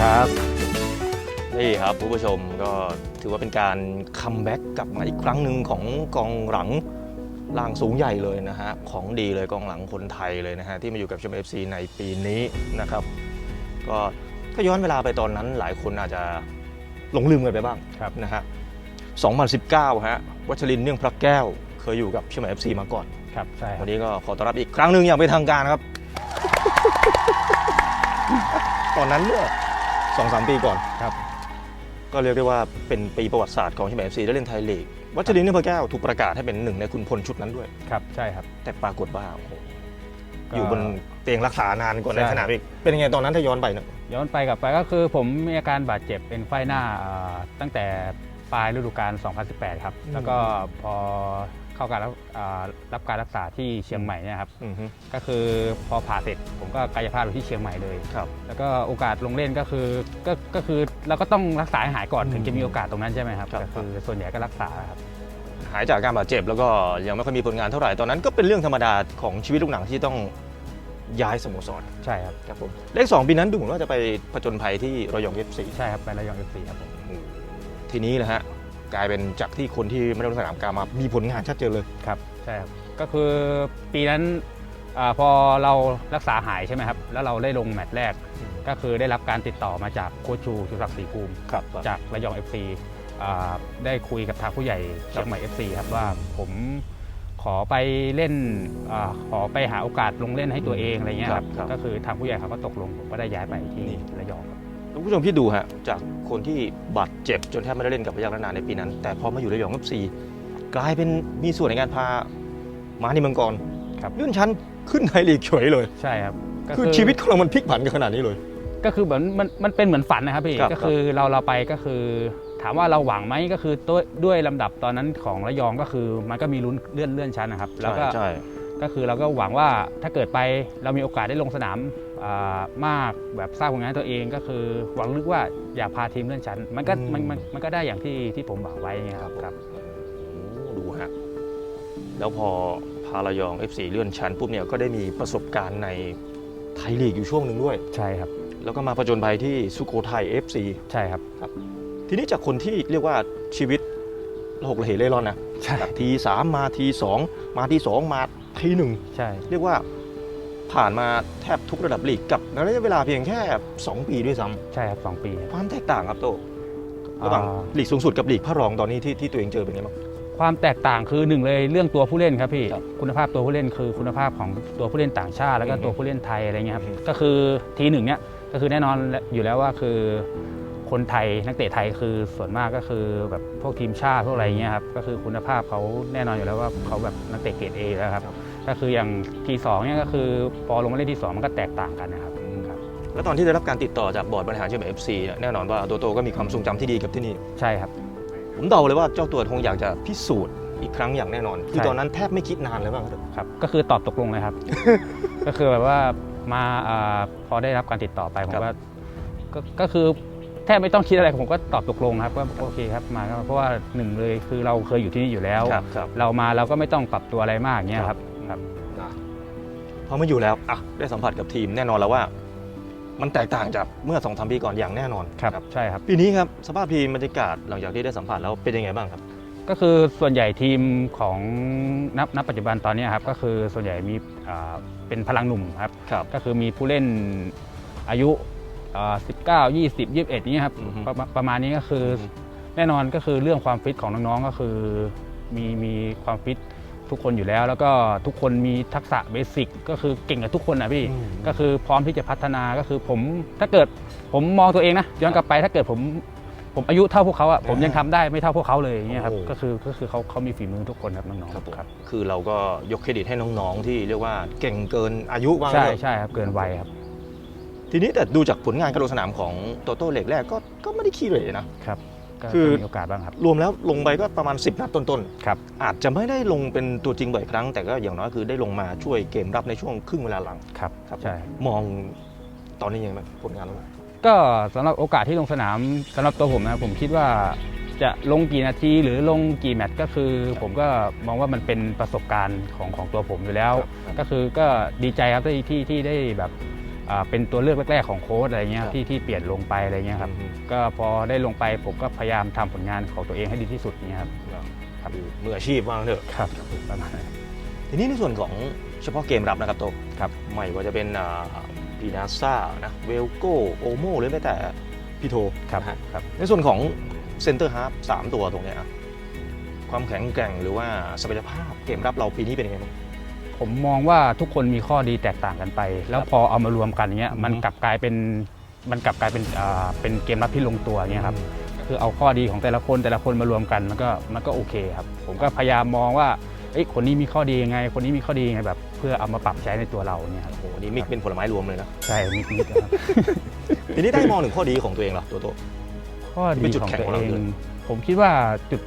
ครับ นี่ครับผู้ชมก็ถือว่าเป็นการคัมแบ็กกลับมาอีกครั้งหนึ่งของกองหลังล่างสูงใหญ่เลยนะฮะ ของดีเลยกองหลังคนไทยเลยนะฮะ ที่มาอยู่กับชมเอฟซีในปีนี้นะครับ ก็ถ้าย้อนเวลาไปตอนนั้นหลายคนอาจจะหลงลืมกันไปบ้างนะฮะ 2019 ฮะ วัชรินเนื่องพระแก้ว เคยอยู่กับเชียงใหม่เอฟซีมาก่อน ครับ ใช่วันนี้ก็ขอต้อนรับอีกครั้งหนึ่งอย่างเป็นทางการครับ ตอนนั้นเนี่ย 2อสามปีก่อน ครับ ก็เรียกได้ว่าเป็นปีประวัติศาสตร์ของเชียงใหม่เอฟซีได้เล่นไทยลีก วัชรินทร์นื่อแก้วถูกประกาศให้เป็นหนึ่งในคุณพลชุดนั้นด้วย ครับ ใช่ครับ แต่ปรากฏว่าโอ้โหอยู่บนเตียงรักษานานกว่าในใสนามอีก เป็นยังไงตอนนั้นถ้าย้อนไปนะย้อนไปกลับไปก็คือผมมีอาการบาดเจ็บเป็นไฟหน้าตั้งแต่ปลายฤดูกาล 2018 ครับ แล้วก็พอ เข้าการรับอ่ารับการรักษาที่เชียงใหม่เนี่ยครับอือฮึก็คือพอผ่าเสร็จผมก็กายภาพอยู่ที่เชียงใหม่เลยครับแล้วก็โอกาสลงเล่นก็คือก็ก็คือเราก็ต้องรักษาให้หายก่อนอืมถึงจะมีโอกาสตรงนั้นใช่ไหมครับครับก็คือส่วนใหญ่ก็รักษาครับหายจากอาการบาดเจ็บแล้วก็ยังไม่ค่อยมีผลงานเท่าไหร่ตอนนั้นก็เป็นเรื่องธรรมดาของชีวิตลูกหนังที่ต้องย้ายสโมสรใช่ครับครับผมเลขสองปีนั้นดูเหมือนว่าจะไปผจญภัยที่ระยองเอฟซีใช่ครับไประยองเอฟซีครับผมทีนี้นะฮะ กลายเป็นจากที่คนที่ไม่ได้ลงสนามกลารมามีผลงานชัดเจนเลย ครับใช่ครับก็คือปีนั้นอาพอเรารักษาหายใช่ไหมครับ แล้วเราได้ลงแมตช์แรก ก็คือได้รับการติดต่อมาจากโค้ชชูชูศักดิ์ศรีภูมิ ครับ จากระยอง FC อ่าได้คุยกับทางผู้ใหญ่เชียงใหม่ FC ครับว่าผมขอไปเล่นอาขอไปหาโอกาสลงเล่นให้ตัวเองอะไรเงี้ยครับครับก็คือทางผู้ใหญ่เขาก็ตกลงผมก็ได้ย้ายไปที่นี่ ระยองครับ ท่านผู้ชมที่ดูฮะจากคนที่บาดเจ็บจนแทบไม่ได้เล่นกับพยัคฆ์นานในปีนั้น แต่พอมาอยู่ระยองเอฟซีกลายเป็นมีส่วนในการพามาในเมืองกรครับเลื่อนชั้นขึ้นไทยลีกเฉยเลย ใช่ครับก็คือชีวิตของเรามันพลิกผันกันขนาดนี้เลย ก็คือเหมือนมันมันเป็นเหมือนฝันนะครับพี่ครับก็คือเราเราไปก็คือ ถามว่าเราหวังไหมก็คือด้วยด้วยลำดับตอนนั้นของระยองก็คือ มันก็มีลุ้นเลื่อนเลื่อนชั้นนะครับ แล้วก็ใช่ก็คือเราก็หวังว่าถ้าเกิดไปเรามีโอกาสได้ลงสนามอ่า มากแบบสร้างผลงานให้ตัวเองก็คือหวังลึกว่าอยากพาทีมเลื่อนชั้น มันก็มันมันมันก็ได้อย่างที่ที่ผมหวังไว้ไงครับครับโอ้ดูฮะแล้วพอพาระยอง FC เลื่อนชั้นปุ๊บเนี่ยก็ได้มีประสบการณ์ในไทยลีกอยู่ช่วงหนึ่งด้วย ใช่ครับ แล้วก็มาผจญภัยที่สุโขทัย FC ใช่ครับ ทีนี้จากคนที่เรียกว่าชีวิตระหกระเหเร่ร่อนนะใช่จากทีสามมาทีสองมาทีสองมาทีหนึ่งใช่ เรียกว่า ผ่านมาแทบทุกระดับลีกกับระยะเวลาเพียงแค่ 2 ปีด้วยซ้ใช่ครับสองปีครับำความแตกต่างครับโตระหว่างอ่าลีกสูงสุดกับลีกพระรองตอนนี้ที่ที่ตัวเองเจอเป็นไงบ้าง ความแตกต่างคือหนึ่งเลยเรื่องตัวผู้เล่นครับพี่ครับคุณภาพตัวผู้เล่นคือคุณภาพของตัวผู้เล่นต่างชาติ แล้วก็อือฮึตัวผู้เล่นไทยอะไรเงี้ยครับอือฮึก็คือทีหนึ่งเนี้ยก็คือแน่นอนอยู่แล้วว่าคือ คนไทยนักเตะไทยคือส่วนมากก็คือแบบพวกทีมชาติพวกอะไรเงี้ยครับก็คือคุณภาพเขาแน่นอนอยู่แล้วว่าเขาแบบนักเตะเกรดเอแล้วครับ ก็คืออย่างทีสองเนี่ยก็คือพอลงมาเล่นที่สองมันก็แตกต่างกันนะครับครับแล้วตอนที่ได้รับการติดต่อจากบอร์ดบริหารเชียงใหม่ FC เนี่ยแน่นอนว่าโตโตก็มีความทรงจำที่ดีกับที่นี่ใช่ครับ ผมเดาเลยว่าเจ้าตัวคงอยากจะพิสูจน์อีกครั้งอย่างแน่นอน คือใช่ตอนนั้นแทบไม่คิดนานเลยบ้างครับครับ ก็คือตอบตกลงเลยครับ ก็คือแบบว่ามาอาพอได้รับการติดต่อไปผมครับก็ก็ก็คือแทบไม่ต้องคิดอะไรผมก็ตอบตกลงครับว่าโอเคครับมาก็เพราะว่าหนึ่งเลยคือเราเคยอยู่ที่นี่อยู่แล้วครับครับเรามาเราก็ไม่ต้องปรับตัวอะไรมากเงี้ยครับ ครับพอมาอยู่แล้วอะได้สัมผัสกับทีมแน่นอนแล้วว่า มันแตกต่างจากเมื่อสองสามปีก่อนอย่างแน่นอนครับใช่ครับ ปีนี้ครับสภาพทีมบรรยากาศหลังจากที่ได้สัมผัสแล้วเป็นยังไงบ้างครับ ก็คือส่วนใหญ่ทีมของนับนับปัจจุบันตอนนี้ครับก็คือส่วนใหญ่มีอ่าเป็นพลังหนุ่มครับ ครับ ก็คือมีผู้เล่นอายุอ่า19 20 21อย่างเงี้ยครับอือฮึประมาณประมาณนี้ก็คืออแน่นอนก็คือเรื่องความฟิตของน้องๆก็คือมีมีความฟิต ทุกคนอยู่แล้ว แล้วก็ทุกคนมีทักษะเบสิกก็คือเก่งกับทุกคนนะพี่อืม ก็คือพร้อมที่จะพัฒนาก็คือผมถ้าเกิดผมมองตัวเองนะย้อนกลับไปถ้าเกิดผมผมอายุเท่าพวกเขาอะผมยังทำได้ไม่เท่าพวกเขาเลยอย่างเงี้ยครับโอ้ก็คือก็คือเขาเขามีฝีมือทุกคนครับน้องครับผมๆครับคือเราก็ยกเครดิตให้น้องๆ ที่เรียกว่าเก่งเกินอายุว่าใช่งั้นเถอะ ใช่ครับเกินวัยครับ ทีนี้แต่ดูจากผลงานการลงสนามของโตโต้เหล็กแรกก็ก็ไม่ได้ขี้เหร่นะครับ ก็คือก็มีโอกาสบ้างครับ รวมแล้วลงไปก็ประมาณ 10 นัดต้นครับ ๆ อาจจะไม่ได้ลงเป็นตัวจริงบ่อยครั้ง แต่ก็อย่างน้อยคือได้ลงมาช่วยเกมรับในช่วงครึ่งเวลาหลังครับ ครับใช่ มองตอนนี้ยังไงบ้างผลงานเรา ก็สำหรับโอกาสที่ลงสนามสำหรับตัวผมนะผมคิดว่าจะลงกี่นาทีหรือลงกี่แมตช์ก็คือ ผมก็มองว่ามันเป็นประสบการณ์ของของตัวผมอยู่แล้วก็คือก็ดีใจครับที่ที่ที่ได้แบบอ่า เป็นตัวเลือกแรกๆของโค้ชอะไรเงี้ยครับที่ที่เปลี่ยนลงไปอะไรเงี้ยครับอืมก็พอได้ลงไปผมก็พยายามทำผลงานของตัวเองให้ดีที่สุดเนี่ยครับครับคือมืออาชีพว่างั้นเถอะครับประมาณนั้นทีนี้ในส่วนของเฉพาะเกมรับนะครับโตครับไม่ว่าจะเป็นพีนาซ่านะเวลโกโอโมหรือแม้แต่พี่โทครับนะฮะครับ ในส่วนของเซนเตอร์ฮาร์ฟสามตัวตรงเนี้ยอะความแข็งแกร่งหรือว่าศักยภาพเกมรับเราปีนี้เป็นยังไงบ้าง ผมมองว่าทุกคนมีข้อดีแตกต่างกันไป แล้วครับพอเอามารวมกันเนี้ยอือฮึมันกลับกลายเป็นมันกลับกลายเป็นอ่าเป็นเกมรับที่ลงตัวเงี้ยครับคือเอาข้อดีของแต่ละคนแต่ละคนมารวมกันมันก็มันก็โอเคครับ ผมก็พยายามมองว่าเอ้ยคนนี้มีข้อดียังไง คนนี้มีข้อดียังไงแบบ เพื่อเอามาปรับใช้ในตัวเราเนี่ยครับโอ้โหนี่มิกเป็นผลไม้รวมเลยนะ ใช่นิดนิดๆนะครับ ทีนี้ได้มองถึงข้อดีของตัวเองเหรอตัวโต ข้อที่เป็ดีนจุดของแข็งตัวของเอเรางด้วยผมคิดว่าจุด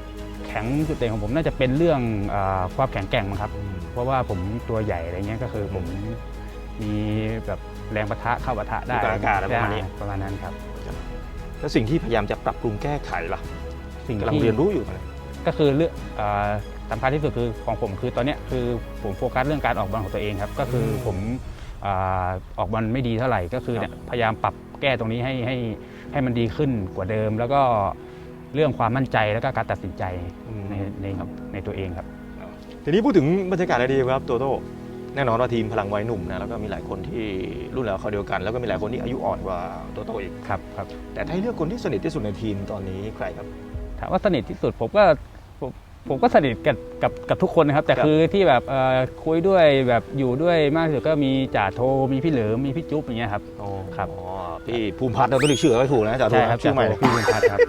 แข็งจุดเด่นของผมน่าจะเป็นเรื่องอาความแข็งแกร่งมั้งครับ เพราะว่าผมตัวใหญ่อะไรเงี้ยก็คือผมมีแบบแรงปะทะเข้าปะทะได้ลูกกลางอากาศอะไรประมาณนี้ใช่ประมาณนั้นครับ แล้วสิ่งที่พยายามจะปรับปรุงแก้ไขล่ะ สิ่งกำลังที่เรียนรู้อยู่ตอนนี้ก็คือเรื่องอ่าสำคัญที่สุดคือของผมคือตอนเนี้ยคือผมโฟกัสเรื่องการออกบอลของตัวเองครับ ก็คือผมอ่าออกบอลไม่ดีเท่าไหร่ก็คือเนี่ยพยายามปรับแก้ตรงนี้ให้ให้ให้มันดีขึ้นกว่าเดิม แล้วก็เรื่องความมั่นใจแล้วก็การตัดสินใจในในในตัวเองครับ ทีนี้พูดถึงบรรยากาศอะไรดีครับโตโต้แน่นอนว่าทีมพลังวัยหนุ่มนะแล้วก็มีหลายคนที่รุ่นราวเขาวเดียวกัน แล้วก็มีหลายคนที่อายุอ่อนกว่าโตโต้อีกครับครับแต่ถ้าให้เลือกคนที่สนิทที่สุดในทีมตอนนี้ใครครับถามว่าสนิทที่สุดผมก็ผมผมก็สนิทกับกับกับทุกคนนะครับ แต่ครับคือที่แบบเอ่อคุยด้วยแบบอยู่ด้วยมากที่สุดก็มีจ่าโทมีพี่เหลิมมีพี่จุ๊บอย่างเงี้ยครับครับอ๋อพี่ภูมิพัฒน์เราต้องเรียกชื่อให้ถูกนะจ่าโทใช่ครับชื่อใหม่จ่าโทพี่บุญพัฒน์ครับ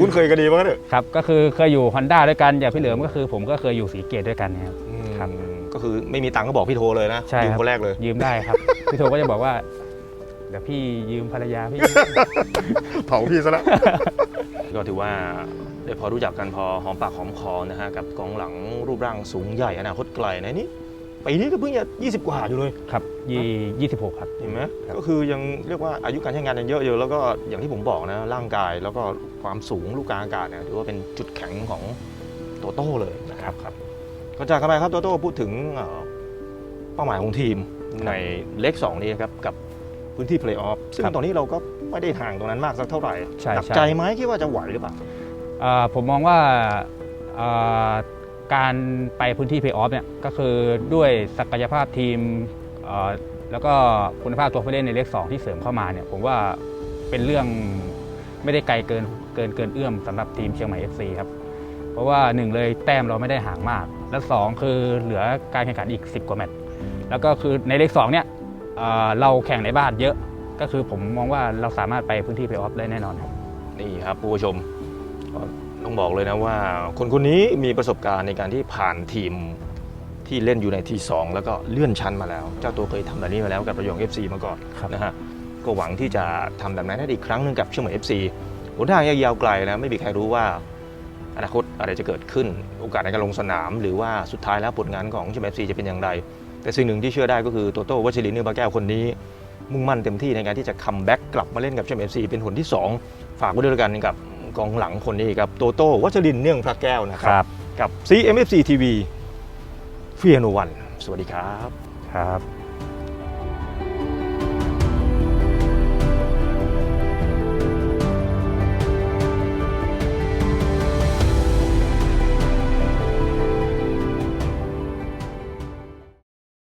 คุ้นเคยกันดีมั้งเถอะครับก็คือเคยอยู่ฮอนด้าด้วยกันอย่างพี่เหลิมก็คือ ผมก็เคยอยู่สีเกตด้วยกันเนี่ยครับครับก็คือไม่มีตังค์ก็บอกพี่โทรเลยนะใช่ยืมครับคนแรกเลย ยืมได้ครับ พี่โทก็จะบอกว่าเดี๋ยวพี่ยืมภรรยาพี่เผาพี่ซะแล้วก็ถือว่าได้พอรู้จักกันพอหอมปากหอมคอนะฮะกับกองหลังรูปร่างสูงใหญ่อนาคตไกลนะนี่ ปีนี้ก็เพิ่งจะ20 กว่าอยู่เลย ครับยี่ยี่สิบหกครับ เห็นไหมครับก็คือยังเรียกว่าอายุการใช้งานยังเยอะอยู่แล้วก็อย่างที่ผมบอกนะร่างกายแล้วก็ความสูงลูกกลางอากาศเนี่ยถือว่าเป็นจุดแข็งของโตโต้เลยนะครับครับก็จากกันไปครับโตโต้พูดถึงเอ่อเป้าหมายของทีมในเลข2นี้นะครับกับพื้นที่เพลย์ออฟซึ่งครับตอนนี้เราก็ไม่ได้ห่างตรงนั้นมากสักเท่าไหร่ใช่หนักใช่ ใจไหมคิดว่าจะไหวหรือเปล่า อ่าผมมองว่าอ่า การไปพื้นที่เพย์ออฟเนี่ยก็คือด้วยศักยภาพทีมแล้วก็คุณภาพตัวผู้เล่นในเลขสองที่เสริมเข้ามาเนี่ยผมว่าเป็นเรื่องไม่ได้ไกลเกินเกินเกินเอื้อมสำหรับทีมเชียงใหม่ FC ครับเพราะว่าหนึ่งเลยแต้มเราไม่ได้ห่างมาก และสองคือเหลือการแข่งขันอีก 10 กว่าแมตช์แล้วก็คือในเลขสองเนี่ยเราแข่งในบ้านเยอะก็คือผมมองว่าเราสามารถไปพื้นที่เพย์ออฟได้แน่นอนครับนี่ครับผู้ชม ต้องบอกเลยนะว่า คนคนนี้มีประสบการณ์ในการที่ผ่านทีมที่เล่นอยู่ในทีสองแล้วก็เลื่อนชั้นมาแล้ว เจ้าตัวเคยทำแบบนี้มาแล้วกับระยอง FC มาก่อนครับนะฮะก็หวังที่จะทำแบบนั้นได้อีกครั้งหนึ่งกับเชียงใหม่ FC หนทางยังยาวไกลนะไม่มีใครรู้ว่าอนาคตอะไรจะเกิดขึ้น โอกาสในการลงสนาม หรือว่าสุดท้ายแล้วผลงานของเชียงใหม่ FC จะเป็นอย่างไร แต่สิ่งหนึ่งที่เชื่อได้ก็คือโตโต้วัชรินทร์เนื้อบาแก้วคนนี้ มุ่งมั่นเต็มที่ในการที่จะคัมแบ็กกลับมาเล่นกับเชียงใหม่ FC เป็นหนที่สองฝากไว้ด้วยแล้วกันกับ กองหลังคนนี้ครับโตโต้วัชรินทร์เนื่องพระแก้วนะครับ กับ CMFC TV เฟียโนวัน สวัสดีครับครับ